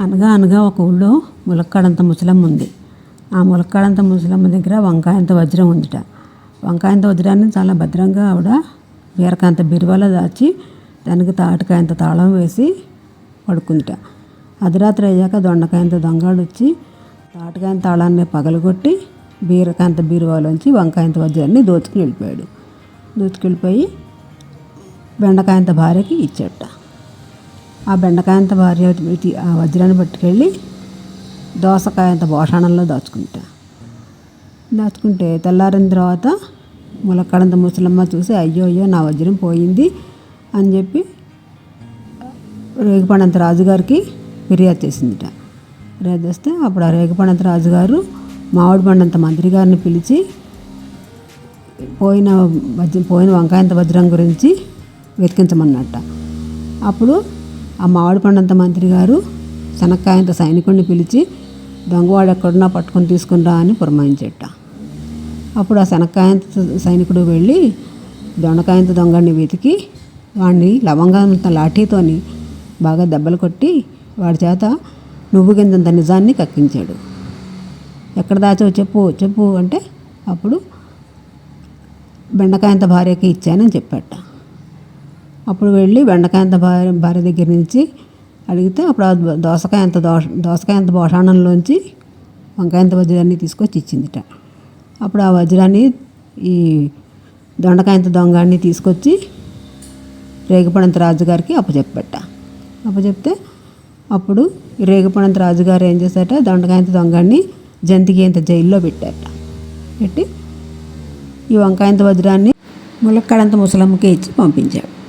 అనగా అనగా ఒక ఊళ్ళో ములక్కాడంత ముసలమ్మ ఉంది. ఆ ములక్కాడంత ముసలమ్మ దగ్గర వంకాయంత వజ్రం ఉందిట. వంకాయంత వజ్రాన్ని చాలా భద్రంగా ఆవిడ బీరకాంత బీరువాలో దాచి దానికి తాటికాయంత తాళం వేసి పడుకుందిట. అర్ధరాత్రి అయ్యాక దొండకాయంత దొంగాడు వచ్చి తాటికాయంత తాళాన్ని పగలగొట్టి బీరకాంత బీరువాలోంచి వంకాయంత వజ్రాన్ని దోచుకుని వెళ్ళిపోయాడు. దోచుకెళ్ళిపోయి బెండకాయంత భార్యకి ఇచ్చాట ఆ బెండకాయంత భార్య ఆ వజ్రాన్ని పట్టుకెళ్ళి దోసకాయంత భోషాణంలో దాచుకుంటా. దాచుకుంటే తెల్లారిన తర్వాత ములక్కడంత ముసలమ్మ చూసి అయ్యో అయ్యో నా వజ్రం పోయింది అని చెప్పి రేగిపడంత రాజుగారికి ఫిర్యాదు చేసిందిట. ఫిర్యాదు చేస్తే అప్పుడు ఆ రేగిపడంత రాజుగారు మామిడి పండంత మంత్రి గారిని పిలిచి పోయిన వజ్రం పోయిన వంకాయంత వజ్రం గురించి వెతికించమన్నట్ట. అప్పుడు ఆ మామిడి పండంత మంత్రి గారు శనక్కాయంత సైనికుడిని పిలిచి దొంగవాడు ఎక్కడున్నా పట్టుకొని తీసుకునిరా అని పురమాయించట. అప్పుడు ఆ శనక్కాయంత సైనికుడు వెళ్ళి దొండకాయంత దొంగని వెతికి వాడిని లవంగంత లాఠీతోని బాగా దెబ్బలు కొట్టి వాడి చేత నువ్వు కిందంత నిజాన్ని కక్కించాడు. ఎక్కడ దాచావు చెప్పు చెప్పు అంటే అప్పుడు బెండకాయంత భార్యకి ఇచ్చానని చెప్పాట. అప్పుడు వెళ్ళి బెండకాయంత భార్య భార్య దగ్గర నుంచి అడిగితే అప్పుడు ఆ దోసకాయ ఎంత దోష దోసకాయ దోసకాయంత భోషాణంలోంచి వంకాయంత వజ్రాన్ని తీసుకొచ్చి ఇచ్చిందిట. అప్పుడు ఆ వజ్రాన్ని ఈ దొండకాయంత దొంగాన్ని తీసుకొచ్చి రేగుపడంత రాజుగారికి అప్పచెప్పట. అప్పచెప్తే అప్పుడు ఈ రాజుగారు ఏం చేశారట దొండకాయంత దొంగని జంతికేంత జైల్లో పెట్టారట. పెట్టి ఈ వంకాయంత వజ్రాన్ని ములక్కడంత ముసలమ్మకి ఇచ్చి పంపించాడు